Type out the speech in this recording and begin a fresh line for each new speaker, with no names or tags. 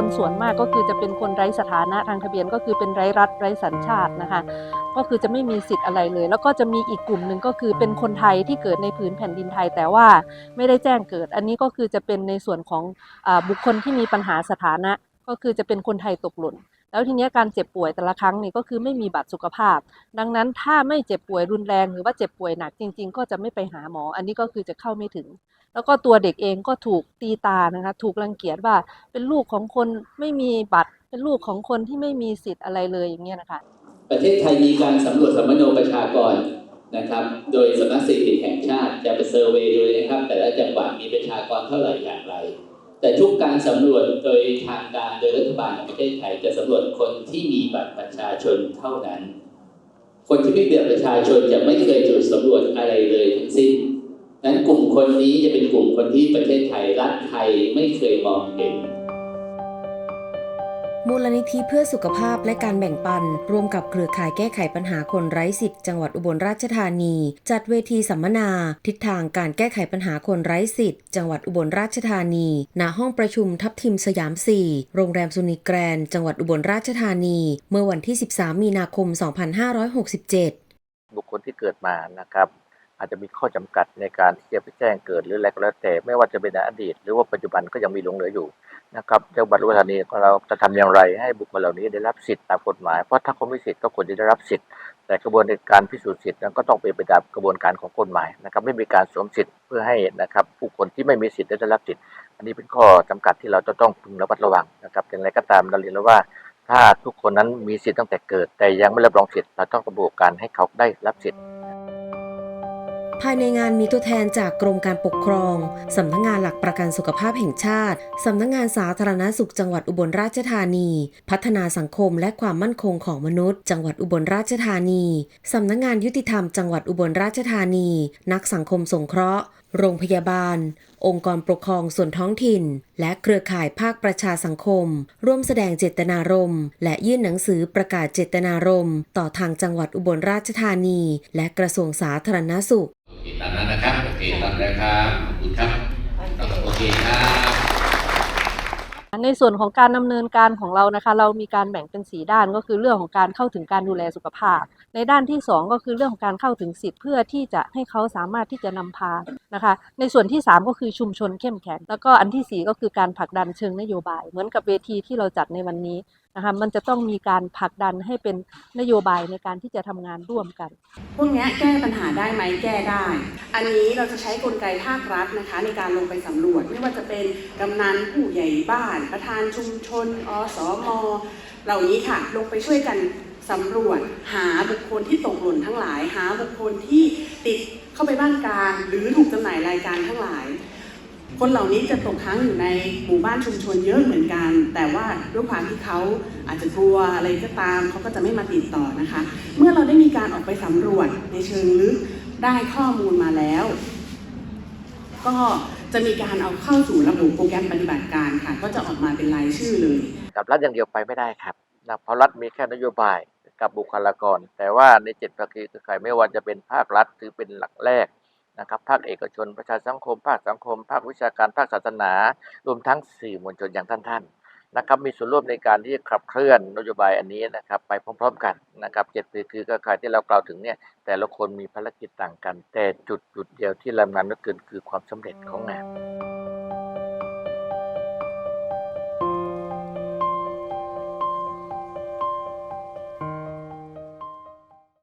คนส่วนมากก็คือจะเป็นคนไร้สถานะทางทะเบียนก็คือเป็นไร้รัฐไร้สัญชาตินะคะ ก็คือจะไม่มีสิทธิ์อะไรเลย แล้วก็จะมีอีกกลุ่มหนึ่งก็คือเป็นคนไทยที่เกิดในผืนแผ่นดินไทย แต่ว่าไม่ได้แจ้งเกิด อันนี้ก็คือจะเป็นในส่วนของอบุคคลที่มีปัญหาสถานะ ก็คือจะเป็นคนไทยตกหล่นแล้วทีนี้การเจ็บป่วยแต่ละครั้งนี่ก็คือไม่มีบัตรสุขภาพ ดังนั้นถ้าไม่เจ็บป่วยรุนแรงหรือว่าเจ็บป่วยหนักจริง ๆ ก็จะไม่ไปหาหมอ อันนี้ก็คือจะเข้าไม่ถึง แล้วก็ตัวเด็กเองก็ถูกตีตานะคะ ถูกรังเกียจว่าเป็นลูกของคนไม่มีบัตร เป็นลูกของคนที่ไม่มีสิทธิ์อะไรเลยอย่างเงี้ยนะคะ
ประเทศไทยมีการสำรวจสัมมโนประชากรนะครับ โดยสำนักสถิติแห่งชาติจะไปเซอร์เวย์ดูนะครับ แต่ละจังหวัดมีประชากรเท่าไหร่อย่างไร แต่ทุกการสำรวจโดยทางการโดยรัฐบาลของประเทศไทยจะสำรวจคนที่มีบัตรประชาชนเท่านั้น คนที่ไม่มีบัตรประชาชนจะไม่เคยตรวจสำรวจอะไรเลยทั้งสิ้นนั้นกลุ่ม คนนี้จะเป็นกลุ่มคนที่ประเทศไทยรัฐไทยไม่เคยมองเห็น
มูลนิธิเพื่อสุขภาพและการแบ่งปัน ร่วมกับเครือข่ายแก้ไขปัญหาคนไร้สิทธิ์จังหวัดอุบลราชธานี จัดเวทีสัมมนา ทิศทางการแก้ไขปัญหาคนไร้สิทธิ์จังหวัดอุบลราชธานี ณห้องประชุมทับทิมสยาม 4 โรงแรมสุนิแกรนด์จังหวัดอุบลราชธานี เมื่อวันที่ 13 มีนาคม 2567
บุคคลที่เกิดมานะครับ อาจจะมีข้อจำกัดในการที่จะไปแจ้งเกิดหรืออะไรก็แล้วแต่ไม่ว่าจะเป็นในอดีต หรือว่าปัจจุบันก็ยังมีหลงเหลืออยู่นะครับเจังหวัดอุบลราชธานีของเราจะทำอย่างไรให้บุคคลเหล่านี้ได้รับสิทธิ์ตามกฎหมายเพราะถ้าเขาไม่สิทธิ์ก็ควรจะได้รับสิทธิ์แต่กระบวนการพิสูจน์สิทธิ์นั้นก็ต้องเป็นไปตามกระบวนการของกฎหมายนะครับไม่มีการสวมสิทธิ์เพื่อให้นะครับผู้คนที่ไม่มีสิทธิ์ได้รับสิทธิ์อันนี้เป็นข้อจำกัดที่เราจะต้องพึงระมัดระวังนะครับอย่างไรก็ตามเราเรียนแล้วว่าถ้าทุกคนนั้นมีสิทธิ์ตั้งแต่เกิด แต่ยังไม่รับรองสิทธิ์เราต้องกระบวนการให้เขาได้รับสิทธิ์
ภายในงานมีตัวแทนจากกรมการปกครอง สำนักงงานหลักประกันสุขภาพแห่งชาติ สำนักงงานสาธารณสุขจังหวัดอุบลราชธานี พัฒนาสังคมและความมั่นคงของมนุษย์ จังหวัดอุบลราชธานี สำนักงงานยุติธรรมจังหวัดอุบลราชธานี นักสังคมสงเคราะห์ โรงพยาบาล องค์กรปกครองส่วนท้องถิ่น และเครือข่ายภาคประชาสังคม ร่วมแสดงเจตนารมณ์และยื่นหนังสือประกาศเจตนารมณ์ต่อทางจังหวัดอุบลราชธานี และกระทรวงสาธารณสุข
โอเคตามนั้นนะครับโอเคตามแล้วครับขอบคุณครับโอเคครับ
ในส่วนของการดำเนินการของเรานะคะ เรามีการแบ่งเป็นสีด้านก็คือเรื่องของการเข้าถึงการดูแลสุขภาพ ในด้านที่สองก็คือเรื่องของการเข้าถึงสิทธิ์เพื่อที่จะให้เขาสามารถที่จะนำพานะคะ ในส่วนที่สามก็คือชุมชนเข้มแข็งแล้วก็อันที่สี่ก็คือการผลักดันเชิงนโยบาย เหมือนกับเวทีที่เราจัดในวันนี้ นะคะมันจะต้องมีการผลักดันให้เป็นนโยบายในการที่จะทำงานร่วมกัน
พวกนี้แก้ปัญหาได้ไหมแก้ได้ อันนี้เราจะใช้กลไกภาครัฐนะคะ ในการลงไปสำรวจ ไม่ว่าจะเป็นกำนันผู้ใหญ่บ้าน ประธานชุมชน อสมเหล่านี้ค่ะลงไปช่วยกันสำรวจหาบุคคลที่ตกหล่นทั้งหลาย หาบุคคลที่ติดเข้าไปบ้านกลางหรือถูกจำหน่ายรายการทั้งหลาย คนเหล่านี้จะตกค้างอยู่ในหมู่บ้านชุมชนเยอะเหมือนกัน แต่ว่าด้วยความที่เขาอาจจะกลัวอะไรก็ตามเขาก็จะไม่มาติดต่อนะคะ เมื่อเราได้มีการออกไปสำรวจในเชิงลึกได้ข้อมูลมาแล้ว ก็จะมีการเอาเข้าสู่ระบบโปรแกรมปฏิบัติการค่ะ ก็จะออกมาเป็นรายชื่อเลย
กับรัฐอย่างเดียวไปไม่ได้ครับนะเพราะรัฐมีแค่นโยบายกับบุคลากร แต่ว่าในเจ็ดภาคีเครือข่ายไม่ว่าจะเป็นภาครัฐถือเป็นหลักแรก นะครับภาคเอกชนประชาสังคม ภาคสังคม ภาควิชาการภาคศาสนา รวมทั้งสื่อมวลชนอย่างท่านๆนะครับมีส่วนร่วมในการที่จะขับเคลื่อนนโยบายอันนี้นะครับไปพร้อม ๆ กันนะครับเจ็ดภาคีเครือข่ายที่เรากล่าวถึงเนี่ยแต่ละคนมีภารกิจต่างกัน แต่จุดจุดเดียวที่ลำนำนก็เกินคือความสำเร็จของงาน